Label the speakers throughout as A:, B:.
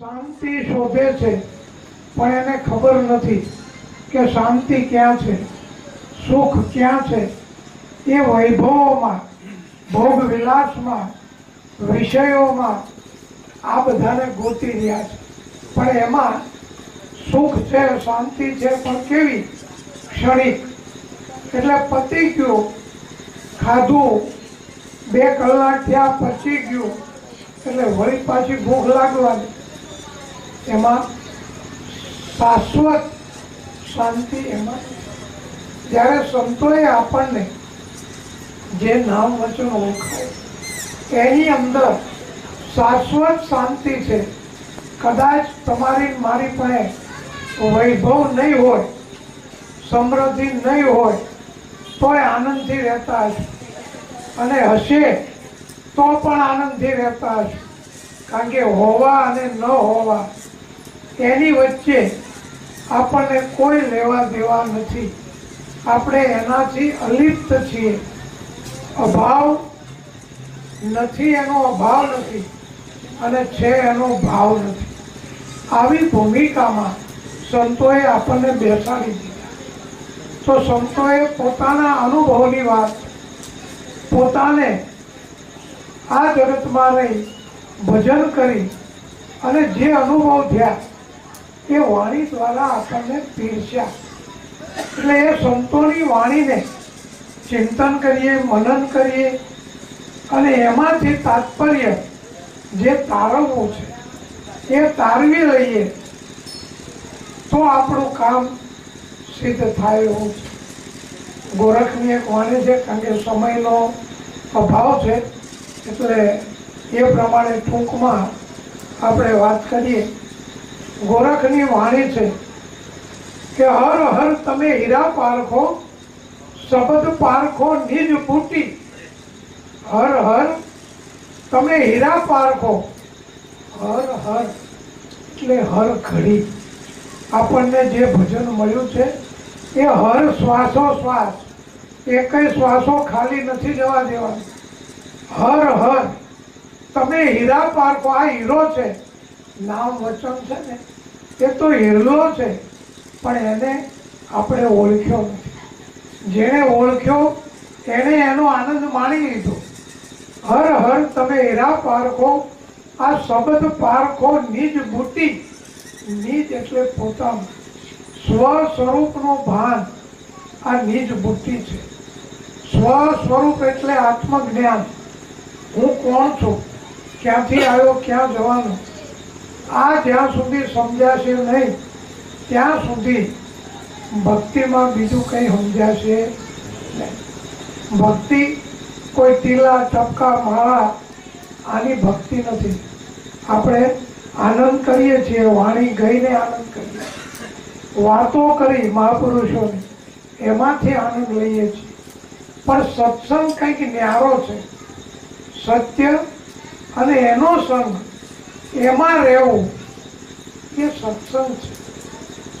A: શાંતિ શોધે છે, પણ એને ખબર નથી કે શાંતિ ક્યાં છે, સુખ ક્યાં છે. એ વૈભવોમાં, ભોગ વિલાસમાં, વિષયોમાં આ બધાને ગોતી રહ્યા છે. પણ એમાં સુખ છે, શાંતિ છે, પણ કેવી? ક્ષણિક. એટલે પતી ગયું, ખાધું, બે કલાક થયા, પચી ગયું. એટલે વળી પાછી ભૂખ લાગવાની એમાં શાશ્વત શાંતિ એમાં. જ્યારે સંતોએ આપણને જે નામ વચન ઓળખાય, એની અંદર શાશ્વત શાંતિ છે. કદાચ તમારી મારી પાસે વૈભવ નહીં હોય, સમૃદ્ધિ નહીં હોય, તોય આનંદથી રહેતા હશે. અને હશે તો પણ આનંદથી રહેતા હશે. કારણ કે હોવા અને ન હોવા એની વચ્ચે આપણને કોઈ લેવા દેવા નથી. આપણે એનાથી અલિપ્ત છીએ. અભાવ નથી, એનો અભાવ નથી અને છે એનો ભાવ નથી. આવી ભૂમિકામાં સંતોએ આપણને બેસાડી દીધા. તો સંતોએ પોતાના અનુભવની વાત, પોતાને આ જગતમાં રહી, ભજન કરી અને જે અનુભવ થયા એ વાણી દ્વારા આપણને પીરસ્યા. એટલે એ સંતોની વાણીને ચિંતન કરીએ, મનન કરીએ અને એમાંથી તાત્પર્ય જે તારવવું છે, એ તારવી લઈએ તો આપણું કામ સિદ્ધ થાય એવું છે. ગોરખની એક વાણી છે, કારણ કે સમયનો અભાવ છે, એટલે એ પ્રમાણે ટૂંકમાં આપણે વાત કરીએ. ગોરખની વાણી છે કે હર હર તમે હીરા પારખો, શબ્દ પારખો, નિજ ફૂટી હર હર તમે હીરા પારખો. હર હર એટલે હર ઘડી. આપણને જે ભજન મળ્યું છે એ હર શ્વાસો શ્વાસ. એકય શ્વાસો ખાલી નથી જવા દેવાનો. હર હર તમે હીરા પારખો, આ હીરો છે. નામ વચન છે ને, એ તો હેરલો છે, પણ એને આપણે ઓળખ્યો નથી. જેણે ઓળખ્યો, એણે એનો આનંદ માણી લીધો. હર હર તમે હેરા પારખો, આ શબ્દ પારખો નિજ બુટી નિજ એટલે પોતાનું. સ્વ સ્વરૂપનું ભાન આ નિજ બુદ્ધિ છે. સ્વ સ્વરૂપ એટલે આત્મજ્ઞાન. હું કોણ છું? ક્યાંથી આવ્યો? ક્યાં જવાનો? આ જ્યાં સુધી સમજાશે નહીં, ત્યાં સુધી ભક્તિમાં બીજું કંઈ સમજાશે નહીં. ભક્તિ કોઈ ટીલા, ટપકા, માળા, આની ભક્તિ નથી. આપણે આનંદ કરીએ છીએ, વાણી ગઈને આનંદ કરીએ વાતો કરી મહાપુરુષોની, એમાંથી આનંદ લઈએ છીએ. પણ સત્સંગ કંઈક ન્યારો છે. સત્ય અને એનો સંગ એમાં રહેવું એ સત્સંગ છે.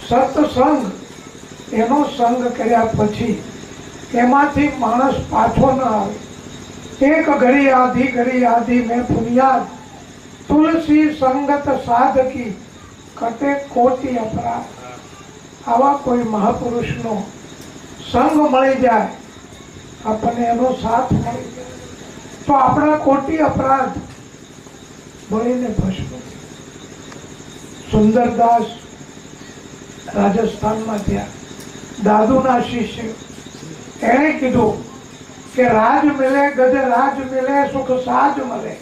A: સત્સંગ એનો સંગ કર્યા પછી એમાંથી માણસ પાછો ન આવે. એક ઘડી આધી ઘડી આધી મેં ફુનિયાદ તુલસી સંગત સાધકી કટે કોટી અપરાધ. આવા કોઈ મહાપુરુષનો સંગ મળી જાય, આપણને એનો સાથ મળી જાય. તો આપણા કોટી અપરાધ બળીને ભસ્મ. સુંદરદાસ રાજસ્થાનમાં ત્યાં દાદુના શિષ્ય એણે કીધું કે રાજ મળે ગજે રાજ મળે, સુખ સાજ મળે.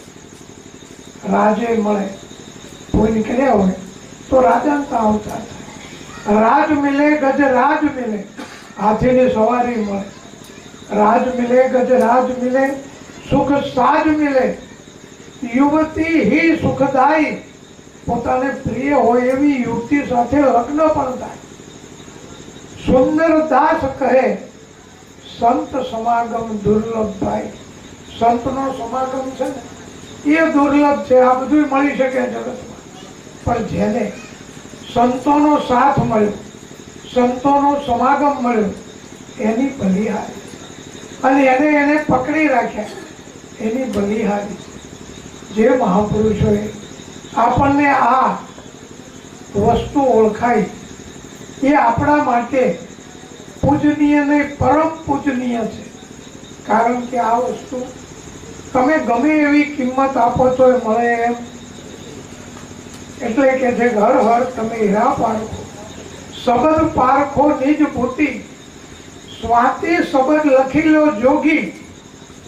A: રાજે મળે. કોઈ નીકળ્યા હોય તો રાજાંતા આવતા રાજ મિલે ગજ રાજ મિલે હાથીની સવારી મળે. રાજ મિલે ગજ રાજ મિલે સુખ સાજ મિલે યુવતી હિ સુખદાયી. પોતાને પ્રિય હોય એવી યુવતી સાથે લગ્ન પણ થાય. સુંદર દાસ કહે, સંત સમાગમ દુર્લભ થાય સંતનો સમાગમ છે ને, એ દુર્લભ છે, આ બધું મળી શકે જગતમાં. પણ જેને સંતોનો સાથ મળ્યો, સંતોનો સમાગમ મળ્યો, એની બલિહારી. અને એને એને પકડી રાખ્યા. એની બલિહારી. જે મહાપુરુષોએ આપણને આ વસ્તુ ઓળખાય એ આપણા માટે પૂજનીય ને પરમ પૂજનીય છે. કારણ કે આ વસ્તુ તમે ગમે એવી કિંમત આપો તો એ મળે એમ. એટલે કે જે ઘર હર તમે હીરા પારખો સબદ પારખો નિજ ભૂતિ, સ્વાતિ સબદ લખી લો જોગી,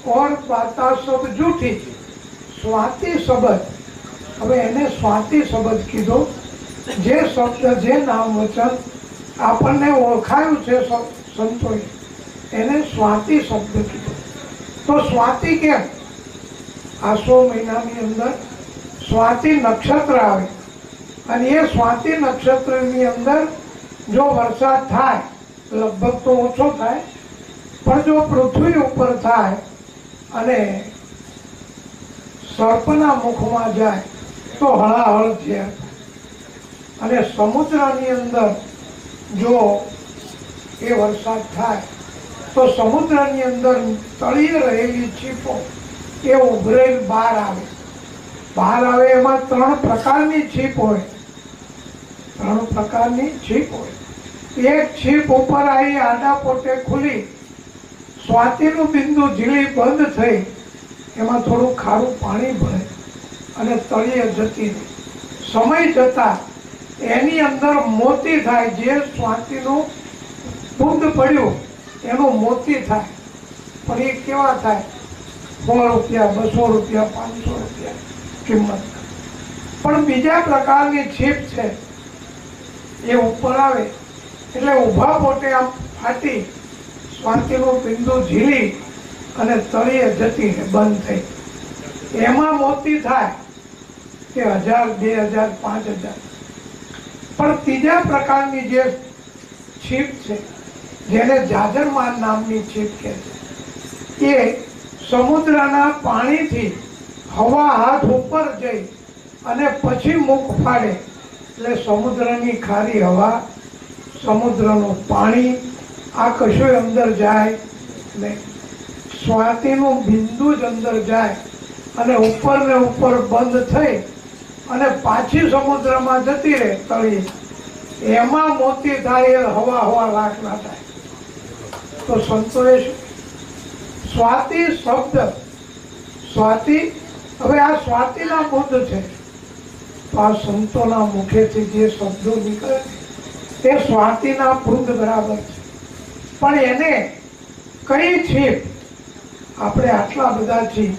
A: ઓર બાતા સબ જૂઠી. સ્વાતિ શબ્દ. હવે એને સ્વાતિ શબ્દ કીધો. જે શબ્દ, જે નામ વચન આપણને ઓળખાયું છે સંતોએ, એને સ્વાતિ શબ્દ કીધો. તો સ્વાતિ કેમ? આસો મહિનાની અંદર સ્વાતિ નક્ષત્ર આવે. અને એ સ્વાતિ નક્ષત્રની અંદર જો વરસાદ થાય, લગભગ તો ઓછો થાય, પણ જો પૃથ્વી ઉપર થાય અને સર્પના મુખમાં જાય તો હળાહળ છે. અને સમુદ્રની અંદર જો એ વરસાદ થાય, તો સમુદ્રની અંદર તળીએ રહેલી છીપો એ ઉભરેલ બહાર આવે. બહાર આવે એમાં ત્રણ પ્રકારની છીપ હોય. ત્રણ પ્રકારની છીપ હોય. એક છીપ ઉપર આવી આડા પોટે ખુલી. સ્વાતિનું બિંદુ ઝીલી બંધ થઈ એમાં થોડું ખારું પાણી ભરે અને તળિયે જતી રહે. સમય જતા એની અંદર મોતી થાય, જે સ્વાતિનું દૂધ પડ્યું, એનું મોતી થાય. પણ એ કેવા થાય? સો રૂપિયા, બસો રૂપિયા, પાંચસો રૂપિયા કિંમત. પણ બીજા પ્રકારની છીપ છે. એ ઉપર આવે. એટલે ઊભા પોતે આમ ફાટી સ્વાતિનું બિંદુ ઝીલી અને તળિયે જતી બંધ થઈ. એમાં મોતી થાય કે હજાર, બે હજાર, પાંચ હજાર. પણ ત્રીજા પ્રકારની જે છીપ છે, જેને જાજરમાન નામની છીપ કહે છે, એ સમુદ્રના પાણીથી હવા હાથ ઉપર જઈ અને પછી મુખ ફાડે. એટલે સમુદ્રની ખારી હવા, સમુદ્રનું પાણી, આ કશું અંદર જાય નહીં. સ્વાતિનું બિંદુ જ અંદર જાય અને ઉપર ને ઉપર બંધ થઈ અને પાછી સમુદ્રમાં જતી રહે તળી. એમાં મોતી થાય હવા હવા લાખ ના થાય. તો સંતોએ સ્વાતિ શબ્દ. સ્વાતિ, હવે આ સ્વાતિના બુદ્ધ છે. તો આ સંતોના મુખેથી જે શબ્દો નીકળે તે સ્વાતિના બુદ્ધ બરાબર છે. પણ એને કઈ છીપ? આપણે આટલા બધા છીએ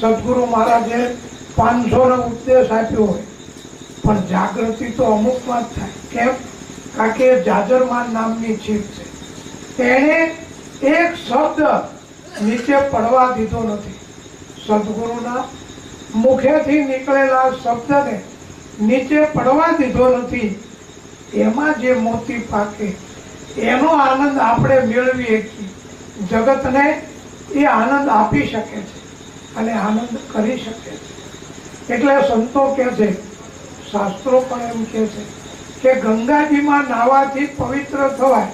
A: સદગુરુ મહારાજે પાંચસો નો ઉપદેશ આપ્યો હોય. પણ જાગૃતિ તો અમુકમાં જ થાય. કેમ? કારણ કે જાજરમાન નામની છીપ છે. તેણે એક શબ્દ નીચે પડવા દીધો નથી. સદગુરુના મુખેથી નીકળેલા શબ્દને નીચે પડવા દીધો નથી. એમાં જે મોતી પાકે, એનો આનંદ આપણે મેળવીએ છીએ. જગતને એ આનંદ આપી શકે છે અને આનંદ કરી શકે છે. એટલે સંતો કહે છે, શાસ્ત્રો પણ એમ કહે છે કે ગંગાજીમાં નાવાથી પવિત્ર થવાય.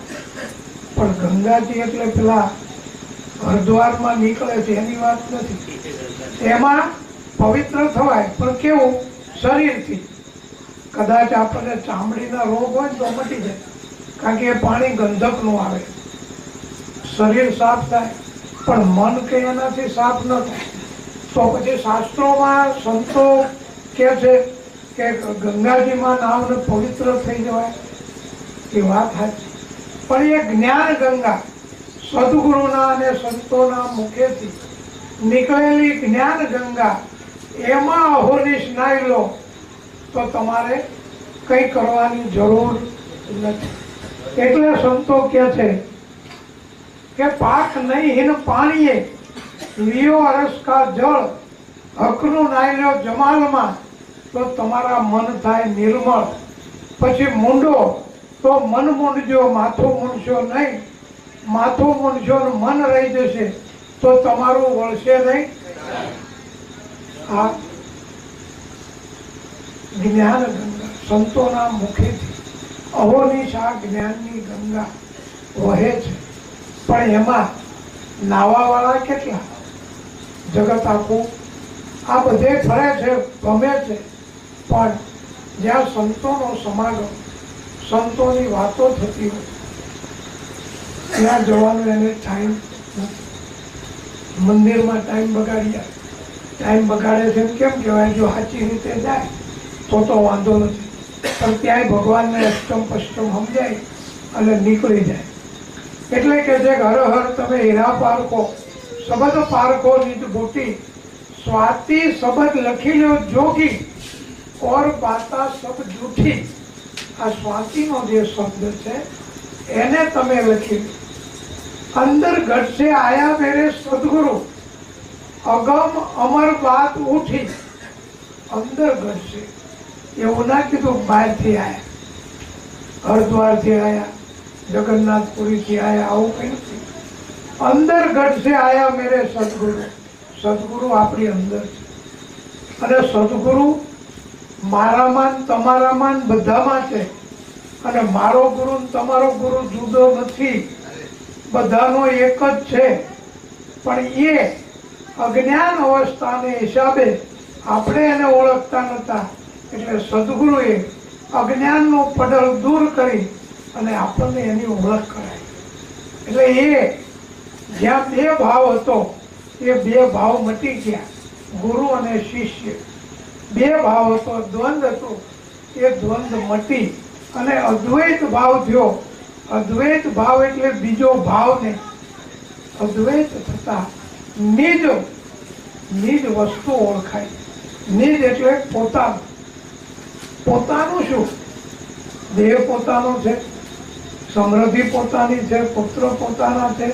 A: પણ ગંગાજી એટલે પેલા હરદ્વારમાં નીકળે છે, એની વાત નથી. એમાં પવિત્ર થવાય, પણ કેવું? શરીરથી. કદાચ આપણને ચામડીના રોગ હોય તો મટી જાય. કારણ કે એ પાણી ગંધકનું આવે. શરીર સાફ થાય. પણ મન કે એનાથી સાફ ન થાય. તો પછી શાસ્ત્રોમાં સંતો કે છે કે ગંગાજીમાં નામને પવિત્ર થઈ જવાય. એ વાત સાચી. પણ એ જ્ઞાન ગંગા સદગુરુના અને સંતોના મુખેથી નીકળેલી જ્ઞાન ગંગા, એમાં અહોનિશ નાઈ લો તો તમારે કંઈ કરવાની જરૂર નથી. એટલે સંતો કે છે કે પાક નહીં, હિન પાણીએ. લિયો અરસ કા જળ, હકનું નાયલો જમાલમાં. તો તમારા મન થાય નિર્મળ. પછી મૂંડો. તો મન મૂંડજો, માથું મૂંડશો નહીં. માથું મૂંડશો મન રહી જશે, તો તમારું વળશે નહીં. આ જ્ઞાન ગંગા, સંતોના મુખેથી. અહોનિશ આ જ્ઞાનની ગંગા વહે છે. પણ એમાં નાવાવાળા કેટલા? જગત આખું આ બધે ફરે છે, ગમે છે. પણ જ્યાં સંતોનો સમાગમ સંતોની વાતો થતી હોય, ત્યાં જવાનું એને ટાઈમ મંદિરમાં ટાઈમ બગાડ્યા. ટાઈમ બગાડે છે એમ કેમ કહેવાય? જો સાચી રીતે જાય, તો તો વાંધો નથી. પણ ત્યાંય ભગવાનને અષ્ટમ પષ્ટમ સમજાય અને નીકળી જાય. એટલે કે જે ઘર હર તમે હીરા પારખો શબ્દ પારખો નિજ બુટી સ્વાતિ શબ્દ લખી લો જોગી ઓર બાતા શબ્દ જૂઠી આ સ્વાતિનો જે શબ્દ છે એને તમે લખી અંદર ઘટ છે આયા મેરે સદગુરુ અગમ અમર વાત ઉઠી અંદર ઘટશે એવું ના કીધું બહારથી આવ્યા હરદ્વારથી આવ્યા જગન્નાથપુરીથી આયા આવું કઈ નથી. અંદર ઘટ છે, આયા મેરે સદગુરુ. સદગુરુ આપણી અંદર છે. અને સદગુરુ મારામાં તમારામાં બધામાં છે. અને મારો ગુરુ તમારો ગુરુ જુદો નથી. બધાનો એક જ છે. પણ એ અજ્ઞાન અવસ્થાને હિસાબે આપણે એને ઓળખતા નહોતા. એટલે સદગુરુએ અજ્ઞાનનો પડલ દૂર કરી અને આપણને એની ઓળખ કરાય. એટલે એ જ્યાં બે ભાવ હતો, એ બે ભાવ મટી ગયા. ગુરુ અને શિષ્ય. બે ભાવ હતો, દ્વંદ હતો, એ દ્વંદ મટી. અને અદ્વૈત ભાવ થયો. અદ્વૈત ભાવ એટલે બીજો ભાવ નહીં. અદ્વૈત થતા નિજ નિજ વસ્તુ ઓળખાય. નિજ એટલે પોતાનું. પોતાનું શું? દેહ પોતાનો છે. સમૃદ્ધિ પોતાની છે, પુત્ર પોતાના છે,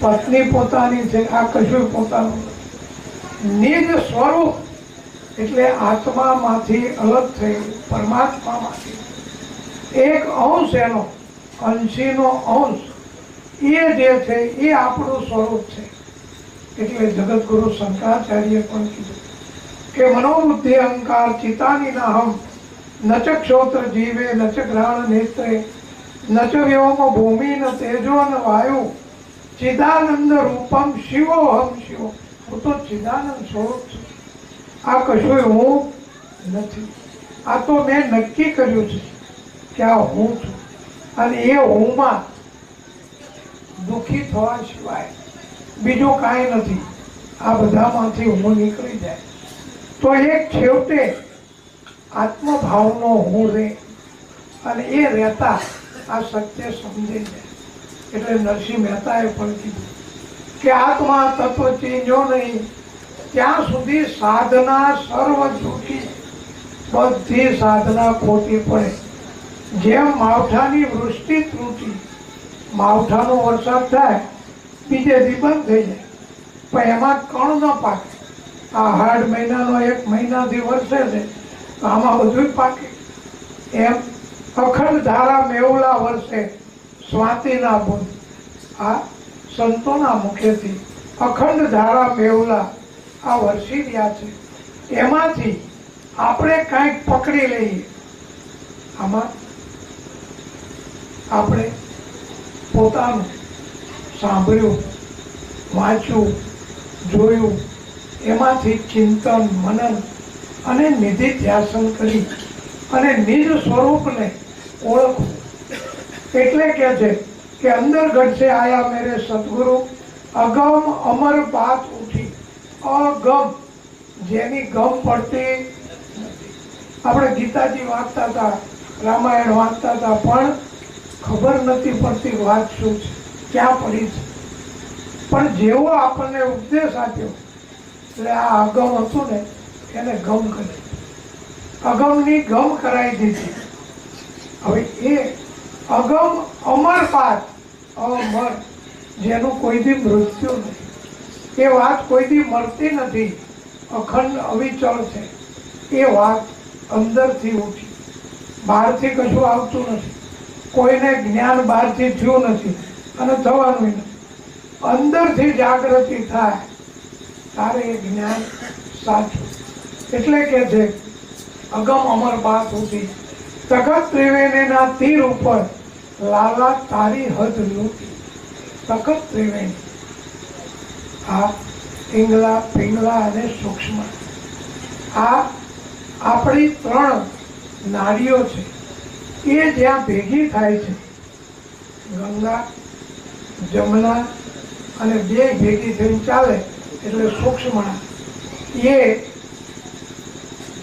A: પત્ની પોતાની છે, આ કશું પોતાનું નિજ સ્વરૂપ એટલે આત્મામાંથી અલગ થઈ, પરમાત્મામાંથી. એક અંશ એનો, અંશીનો અંશ, એ જે છે, એ આપણું સ્વરૂપ છે. એટલે જગતગુરુ શંકરાચાર્ય પણ કીધું કે મનોબુદ્ધિ અહંકાર ચિતાની નાહમ ન ચ ક્ષોત્ર જીવે નચક રાણ નેત્રે ન ચ વ્યોમ ભૂમિ ન તેજો ન વાયુ ચિદાનંદ રૂપમ શિવો હમ શિવો હું તો ચિદાનંદ સ્વરૂપ છું આ કશું હું નથી આ તો મેં નક્કી કર્યું છે કે આ હું છું અને એ હુંમાં દુઃખી થવા સિવાય બીજું કાંઈ નથી આ બધામાંથી હું નીકળી જાય તો એક છેવટે આત્મભાવનો હું રે અને એ રહેતા આ સત્ય સમજી જાય એટલે નરસિંહ મહેતાએ પણ કીધું કે આત્મા તત્વ ચીંજો નહીં. ત્યાં સુધી સાધના સર્વ જૂઠી. બધી સાધના ખોટી પડે. જેમ માવઠાની વૃષ્ટિ ત્રુટી માવઠાનો વરસાદ થાય, બીજે બંધ થઈ જાય. પણ એમાં કણ ન પાકે. આ હાડ મહિનાનો એક મહિનાથી વરસે છે. આમાં બધું પાકે. એમ અખંડ ધારા મેવલા વર્ષે સ્વાતિના બુદ્ધ આ સંતોના મુખેથી અખંડ ધારા મેવલા આ વરસી રહ્યા છે. એમાંથી આપણે કાંઈક પકડી લઈએ. આમાં આપણે પોતાનું સાંભળ્યું, વાંચ્યું, જોયું, એમાંથી ચિંતન, મનન અને નિધિ ધ્યાસન કરી અને નિજ સ્વરૂપને ઓળખવું એટલે કે છે કે અંદર ઘટશે આયા મેરે સદગુરુ. અગમ અમર પાત ઉઠી. અગમ. જેની ગમ પડતી આપણે ગીતાજી વાંચતા હતા, રામાયણ વાંચતા હતા, પણ ખબર નથી પડતી વાત શું છે, ક્યાં પડી છે. પણ જેવો આપણને ઉપદેશ આપ્યો, એટલે આ અગમ હતું ને, એને ગમ કરી અગમની ગમ કરાવી દીધી. હવે એ અગમ અમર પાત અમર, જેનું કોઈ દી મૃત્યુ નથી એ વાત કોઈ દી મળતી નથી. અખંડ અવિચળ છે. એ વાત અંદરથી ઉઠી. બહારથી કશું આવતું નથી. કોઈને જ્ઞાન બહારથી થયું નથી અને થવાનું અંદરથી જાગૃતિ થાય. તારે એ જ્ઞાન સાચું. એટલે કે છે, અગમ અમર બાત ઉઠી તખત ત્રિવેણીના તીર ઉપર લાલા તારી હદ લૂટી. તખત ત્રિવેણી આ પિંગલા પિંગલા અને સૂક્ષ્મ. આ આપણી ત્રણ નાડીઓ છે. એ જ્યાં ભેગી થાય છે. ગંગા, જમના અને બે ભેગી થઈને ચાલે એટલે સૂક્ષ્મણા. એ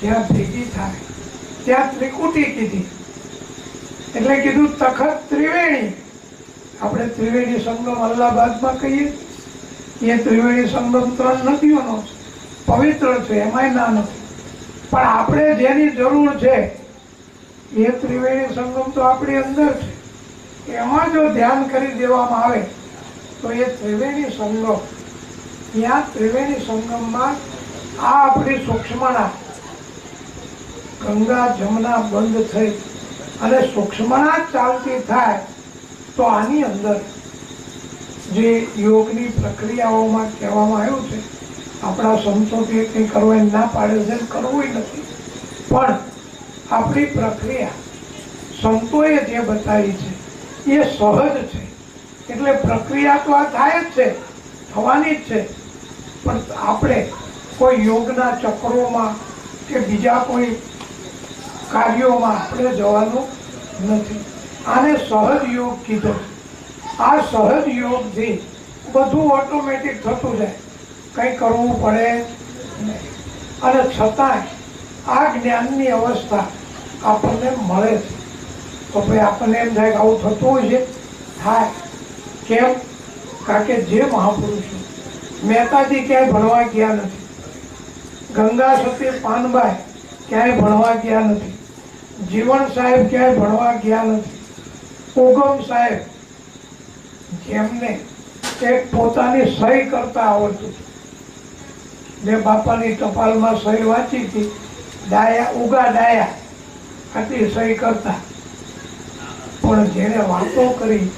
A: જ્યાં ભેગી થાય. ત્યાં ત્રિકુટી કીધી. એટલે કીધું, તખત ત્રિવેણી. આપણે ત્રિવેણી સંગમ અલ્હાબાદમાં કહીએ. એ ત્રિવેણી સંગમ ત્રણ નદીઓનો પવિત્ર છે, એમાંય ના નથી. પણ આપણે જેની જરૂર છે, એ ત્રિવેણી સંગમ તો આપણી અંદર છે. એમાં જો ધ્યાન કરી દેવામાં આવે, તો એ ત્રિવેણી સંગમ, ત્યાં ત્રિવેણી સંગમમાં આ આપણી સૂક્ષ્મણા ગંગા જમના બંધ થઈ અને સૂક્ષ્મના ચાલતી થાય તો આની અંદર જે યોગની પ્રક્રિયાઓમાં કહેવામાં આવ્યું છે, આપણા સંતો કે કંઈ કરવાની ના પાડે છે કરવું નથી. પણ આપણી પ્રક્રિયા સંતોએ જે બતાવી છે, એ સહજ છે. એટલે પ્રક્રિયા તો આ થાય જ છે, થવાની જ છે. પણ આપણે કોઈ યોગના ચક્રોમાં કે બીજા કોઈ કાર્યોમાં આપણે જવાનું નથી. આને સહજ યોગ કીધો. આ સહજ યોગથી બધું ઓટોમેટિક થતું જાય. કંઈ કરવું પડે અને છતાંય આ જ્ઞાનની અવસ્થા આપણને મળે છે. તો ભાઈ આપણને એમ થાય કે આવું થતું હોય છે? થાય. કેમ? કારણ કે જે મહાપુરુષો મહેતાજી ક્યાંય ભણવા ગયા નથી. ગંગા સતી પાનબાઈ ક્યાંય ભણવા ગયા નથી. જીવન સાહેબ ક્યાંય ભણવા ગયા નથી. ઉગમ સાહેબ, જેમને એક પોતાની સહી કરતા આવડતું મેં બાપાની ટપાલમાં સહી વાંચી હતી. ડાયા, ઉગા ડાયા હતી સહી કરતા. પણ જેને વાતો કરી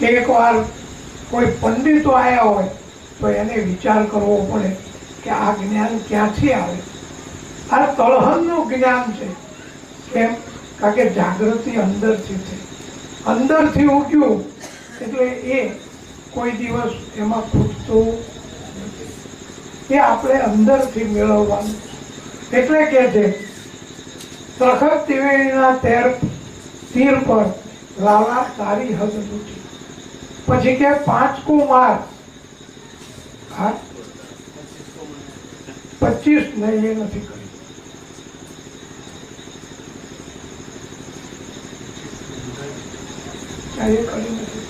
A: એકવાર કોઈ પંડિતો આવ્યા હોય, તો એને વિચાર કરવો પડે કે આ જ્ઞાન ક્યાંથી આવે? આ તળહનનું જ્ઞાન છે. કેમ? કારણ કે જાગૃતિ અંદરથી છે. અંદરથી ઉગ્યું એટલે એ કોઈ દિવસ એમાં ખૂટતું એ આપણે અંદરથી મેળવવાનું એટલે કે છે પ્રખર ત્રિવેણીના તેર તીર પર લાલા તારી હદ લૂટી પછી કે પાંચ કો માર હા? પચીસ નહીં, એ નથી એ કરી નથી.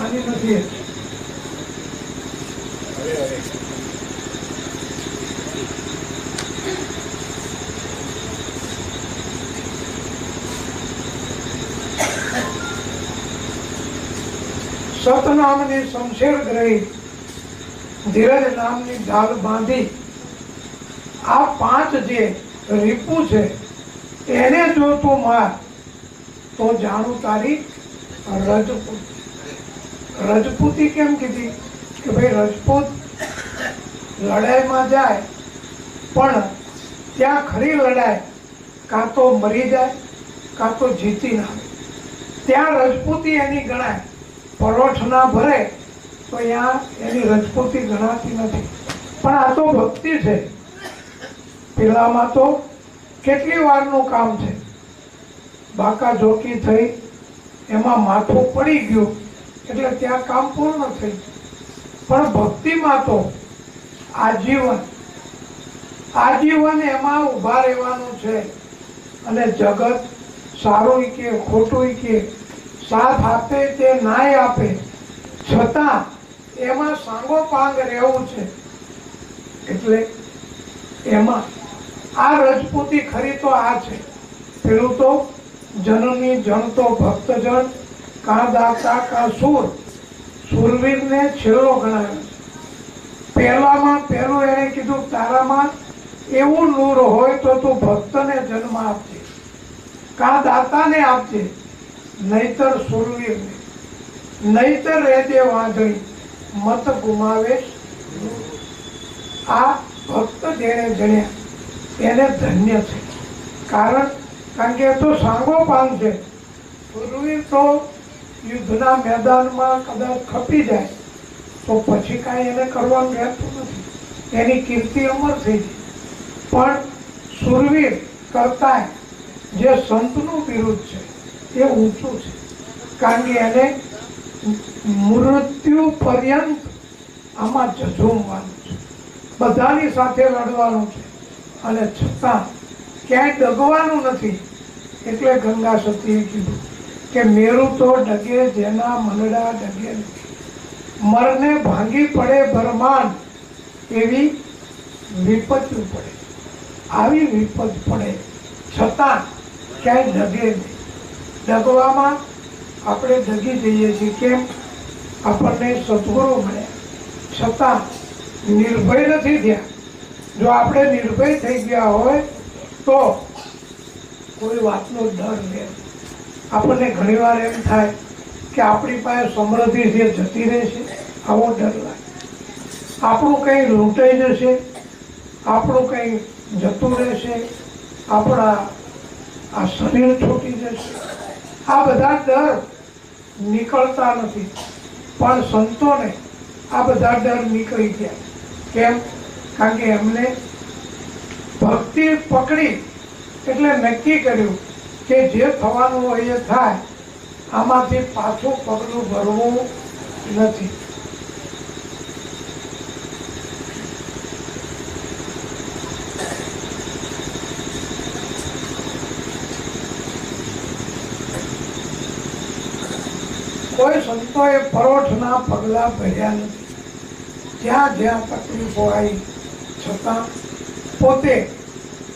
A: આની નથી સતનામની શમશેર ગ્રહી, ધીરજ નામની ઢાલ બાંધી, આ પાંચ જે રીપુ છે, એને જો તું માર, તો જાણું તારી રજપૂત. રજપૂતી કેમ કીધી? કે ભાઈ રજપૂત લડાઈમાં જાય, પણ ત્યાં ખરી લડાઈ કાં તો મરી જાય, કાં તો જીતી ના ત્યાં રજપૂતી એની ગણાય. પરોઠ ના ભરે, તો ત્યાં એની રજપૂતી ગણાતી નથી. પણ આ તો ભક્તિ છે. પેલામાં તો કેટલી વારનું કામ છે? બાકા જોકી થઈ એમાં માથું પડી ગયું. એટલે ત્યાં કામ પૂર્ણ થઈ પણ ભક્તિમાં તો આજીવન આજીવન એમાં ઊભા રહેવાનું છે. અને જગત સારું કે, ખોટું કે, સાથ આપે કે નાય આપે. છતાં એમાં સાંગોપાંગ રહેવું છે. એટલે એમાં આ રજપૂતી ખરી તો આ છે. પેલું તો જનની જન તો ભક્તજન, કા દાતા, કા સુર, સુરવીરને છેલ્લો ગણાવ્યો છે પહેલામાં પહેલું એણે કીધું, તારામાં એવું નૂર હોય તો તું ભક્તને જન્મ આપજે, કા દાતાને આપજે, નહીતર સુરવીરને. નહીતર રહેજે વાંધણી, મત ગુમાવે આ ભક્ત જેણે જણ્યા, એને ધન્ય છે. કારણ કારણ કે એ તો સાંગોપાંગ છે. સુરવીર તો યુદ્ધના મેદાનમાં કદાચ ખપી જાય, તો પછી કાંઈ એને કરવાનું રહેતું નથી. એની કીર્તિ અમર થઈ જાય. પણ સુરવીર કરતા જે સંતનું વિરુદ્ધ છે, એ ઊંચું છે. કારણ કે એને મૃત્યુ પર્યંત આમાં ઝઝૂમવાનું છે. બધાની સાથે લડવાનું છે. અને છતાં ક્યાંય ડગવાનું નથી. એટલે ગંગા સતીએ કીધું કે મેરું તો ડગે જેના મનડા ડગે મરને ભાંગી પડે બ્રહ્માંડ એવી વિપત્તિ પડે. આવી વિપત પડે છતાં ક્યાંય ડગે નહીં. ડગવામાં આપણે ડગી જઈએ છીએ કેમ? આપણને સદગુરુ મળ્યા. છતાં નિર્ભય નથી થયા. જો આપણે નિર્ભય થઈ ગયા હોય તો કોઈ વાતનો ડર રહે આપણને ઘણીવાર એમ થાય કે આપણી પાસે સમૃદ્ધિ જે જતી રહેશે આવો ડર લાગે. આપણું કંઈ લૂંટાઈ જશે, આપણું કંઈ જતું રહેશે, આપણા આ શરીર છૂટી જશે. આ બધા ડર નીકળતા નથી. પણ સંતોને આ બધા ડર નીકળી ગયા. કેમ? કારણ કે એમને ભક્તિ પકડી એટલે નક્કી કર્યું કે જે થવાનું હોય એ થાય. આમાંથી પાછું પગલું ભરવું નથી. કોઈ સંતોએ પરોઠના પગલા ભર્યા નથી. જ્યાં જ્યાં તકલીફો આવી, છતાં પોતે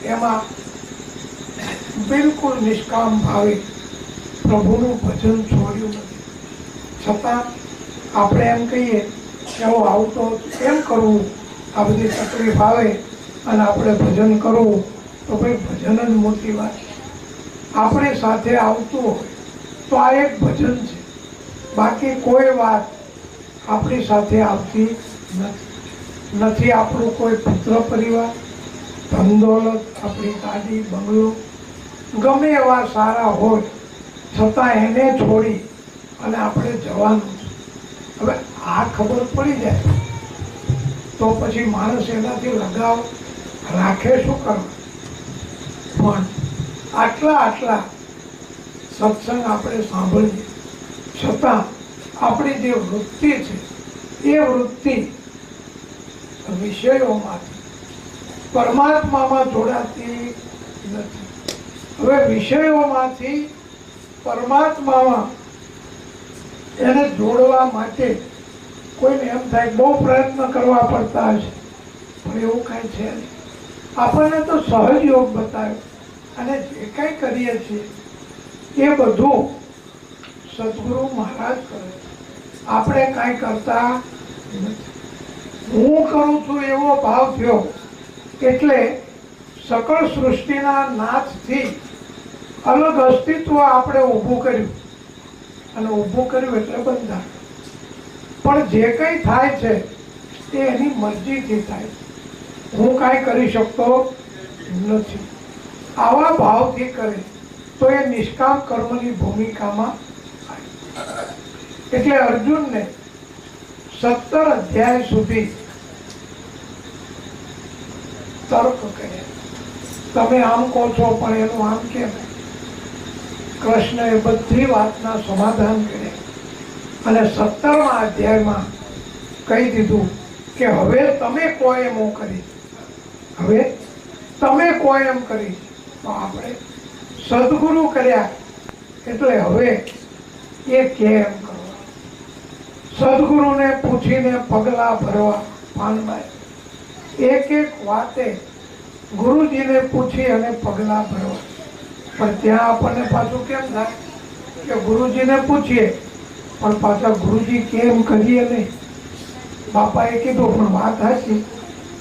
A: એમાં બિલકુલ નિષ્કામ ભાવે પ્રભુનું ભજન છોડ્યું નથી. છતાં આપણે એમ કહીએ કે હું આવતો એમ કરવું? આ બધી તકલીફ આવે અને આપણે ભજન કરવું, તો ભાઈ ભજન જ મોટી વાત આપણી સાથે આવતું હોય તો આ એક ભજન છે. બાકી કોઈ વાત આપણી સાથે આવતી નથી. નથી આપણું કોઈ પુત્ર પરિવાર ધન દોલત આપણી ગાડી બંગલો. ગમે એવા સારા હોય છતાં એને છોડી અને આપણે જવાનું. હવે આ ખબર પડી જાય. તો પછી માણસ એનાથી લગાવ, રાખે શું કરવું? પણ આટલા આટલા સત્સંગ આપણે સાંભળીએ. છતાં આપણી જે વૃત્તિ છે, એ વૃત્તિ વિષયોમાંથી પરમાત્મામાં જોડાતી નથી. હવે વિષયોમાંથી પરમાત્મામાં એને જોડવા માટે કોઈને એમ થાય બહુ પ્રયત્ન કરવા પડતા હશે, પણ એવું કાંઈ છે નહીં. આપણને તો સહજ યોગ બતાવ્યો. અને જે કાંઈ કરીએ છીએ, એ બધું સદગુરુ મહારાજ કરે છે. આપણે કાંઈ કરતા નથી. હું કરું છું એવો ભાવ થયો. એટલે સકળ સૃષ્ટિના નાથથી અલગ અસ્તિત્વ આપણે ઊભું કર્યું. અને ઊભું કર્યું એટલે બંધારણ. પણ જે કંઈ થાય છે, તે એની મરજીથી થાય હું કાંઈ કરી શકતો નથી. આવા ભાવથી કરે તો એ નિષ્કામ કર્મની ભૂમિકામાં એટલે અર્જુનને સત્તર અધ્યાય સુધી તર્ક કહે. તમે આમ કહો છો, પણ એનું આમ કેમ? કૃષ્ણએ બધી વાતના સમાધાન કર્યા. અને સત્તરમા અધ્યાયમાં કહી દીધું કે હવે તમે કહો એમ હું કરી. હવે તમે કહો એમ કરી. તો આપણે સદગુરુ કર્યા. એટલે હવે એ કેમ કરવા? સદગુરુને પૂછીને પગલા ભરવા પાનબાઈ. એક એક વાતે ગુરુજીને પૂછી અને પગલા ભરવા. પણ ત્યાં આપણને પાછું કેમ થાય? કે ગુરુજીને પૂછીએ, પણ પાછા ગુરુજી કેમ કરીએ નહીં? બાપાએ કીધું, પણ વાત હશે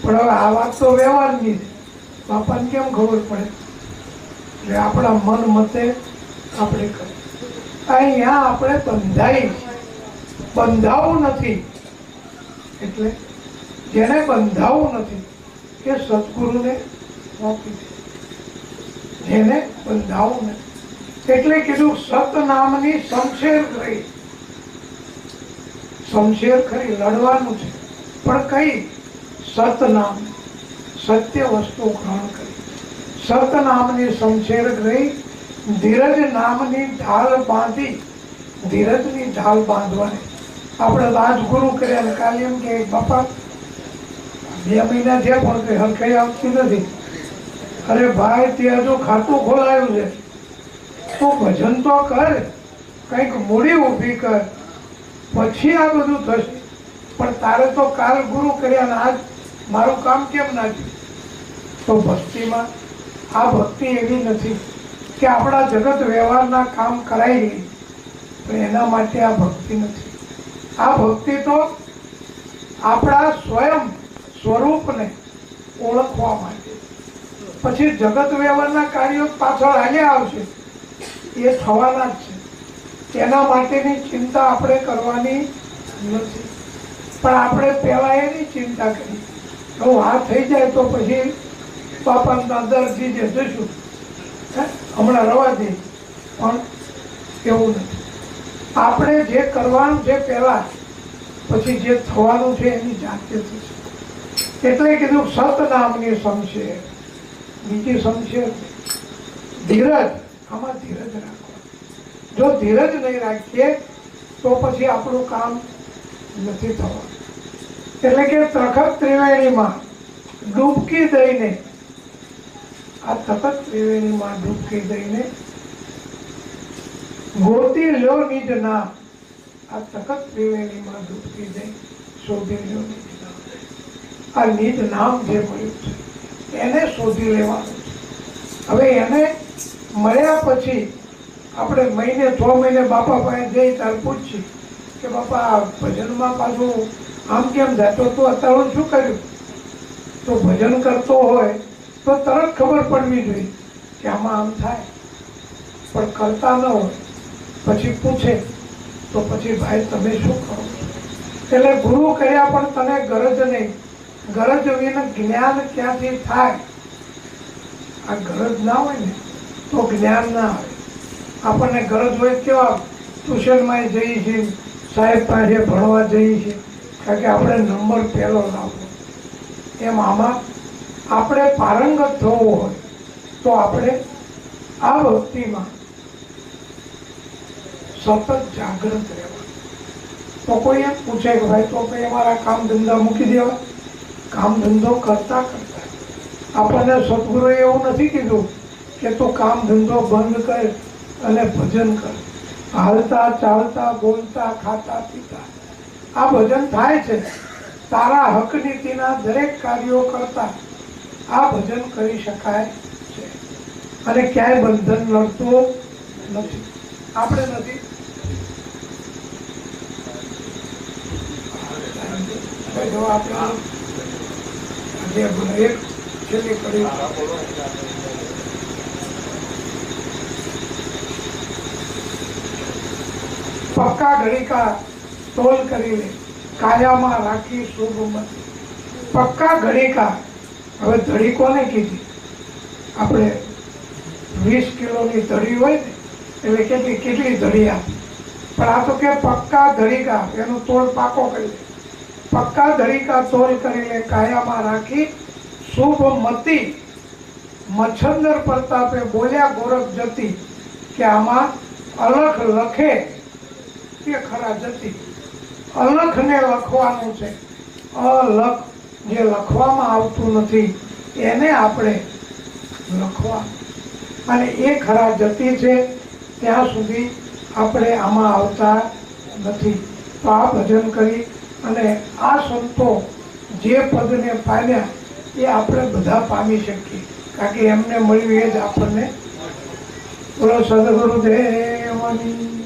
A: પણ હવે આ વાત તો વ્યવહારની છે. બાપાને કેમ ખબર પડે? એટલે આપણા મન મતે આપણે કરીએ. અહીંયા આપણે બંધાઈ બંધાવું નથી. એટલે જેને બંધાવું નથી, કે સદગુરુને સોંપી દે. જેને બંધાવું નથી. એટલે કીધું સત નામની શમશેર કરી. શમશેર કરી લડવાનું છે. પણ કઈ? સત નામ સત્ય વસ્તુ ગ્રહણ કરી. સત નામની શમશેર કરી, ધીરજ નામની ઢાલ બાંધી. ધીરજની ઢાલ બાંધવાની. આપણે રાજગુરુ કર્યા કાલે એમ કે બાપા બે મહિના થયા પણ કઈ હરખાઈ આવતી નથી. અરે ભાઈ તે હજુ ખાતું ખોલાયું છે. તો ભજન તો કર, કંઈક મૂડી ઊભી કર. પછી આ બધું થશે. પણ તારે તો કાલ ગુરુ કર્યા ને આજ મારું કામ કેમ ના થયું? તો ભક્તિમાં, આ ભક્તિ એવી નથી કે આપણા જગત વ્યવહારના કામ કરાય નહીં. પણ એના માટે આ ભક્તિ નથી. આ ભક્તિ તો આપણા સ્વયં સ્વરૂપને ઓળખવા માટે. પછી જગત વ્યવહારના કાર્યો પાછળ હાલ્યા આવશે. એ થવાના જ છે. એના માટેની ચિંતા આપણે કરવાની નથી. પણ આપણે પહેલાં એની ચિંતા કરી. હું હા થઈ જાય તો પછી બાપાના દરથી જે જશું? હમણાં રવા દે. પણ એવું નથી. આપણે જે કરવાનું છે પહેલાં પછી જે થવાનું છે એની જાતે થશે. એટલે કીધું, સત નામની સમશે બીજી સમશે ધીરજ. આમાં ધીરજ રાખો. જો ધીરજ નહીં રાખીએ, તો પછી આપણું કામ નથી થવાનું. એટલે કે તખત ત્રિવેણીમાં ડૂબકી દઈને, આ તખત ત્રિવેણીમાં ડૂબકી દઈને ગોતી લો નિજ નામ આ તખત ત્રિવેણીમાં ડૂબકી દઈ શોધી લો નિજ. આ નિજ નામ જે મળ્યું છે, એને શોધી લેવાનું હવે એને મળ્યા પછી આપણે મહિને, છ મહિને બાપા પાસે જઈ ત્યારે પૂછીએ કે બાપા ભજનમાં પાછું આમ કેમ જતો? તો અત્યારે શું કર્યું? તો ભજન કરતો હોય તો તરત ખબર પડવી જોઈએ કે આમાં આમ થાય. પણ કરતા ન હોય. પછી પૂછે, તો પછી ભાઈ, તમે શું કરો? એટલે ગુરુ કર્યા પણ તને ગરજ નહીં. ગરજ વિના જ્ઞાન ક્યાંથી થાય? આ ગરજ ના હોય ને, તો જ્ઞાન ના આવે. આપણને ગરજ હોય કેવા? ટ્યુશનમાં જઈએ છીએ સાહેબ પાસે ભણવા જઈએ છીએ કારણ કે આપણે નંબર પહેલો લાવવો એમ આમાં આપણે પારંગત થવું હોય, તો આપણે આ ભક્તિમાં સતત જાગૃત રહેવા તો કોઈ એમ પૂછે કે ભાઈ, તો કંઈ અમારા કામ ધંધા મૂકી દેવા? કામ ધંધો કરતા કરતા. આપણને સદગુરુએ એવું નથી કીધું કે તું કામ ધંધો બંધ કર અને ભજન કર. હાલતા, ચાલતા, બોલતા, ખાતા, પીતા. આ ભજન થાય છે. તારા હક નીતિના દરેક કાર્યો કરતા આ ભજન કરી શકાય છે. અને ક્યાંય બંધન લડતું નથી. આપણે નથી. હવે પક્કા ઘડીકા તોલ કરીને કાયામાં રાખી શુભ પક્કા ઘડીકા. હવે ધડી કોને કીધી? આપણે વીસ કિલોની ધડી હોય ને, એટલે કેટલી કેટલી ધડી આપી? પણ આ તો કે પક્કા ધડીકા એનો તોલ પાકો કરી લે પક્કા ધડીકા તોલ કરીને કાયામાં રાખી શુભ મતી મચ્છંદર પ્રતાપે બોલ્યા, ગોરખ જતી, કે આમાં અલખ લખે? તે ખરા જતી. અલખને લખવાનું છે. અલખ જે લખવામાં આવતું નથી, એને આપણે લખવા. અને એ ખરા જતી છે, ત્યાં સુધી આપણે આમાં આવતા નથી. તો આ ભજન કરી અને આ સંતો જે પદને પામ્યા એ આપણે બધા પામી શકીએ. કારણ કે એમને મળ્યું એ જ આપણને. બોલો સદગુરુદેવની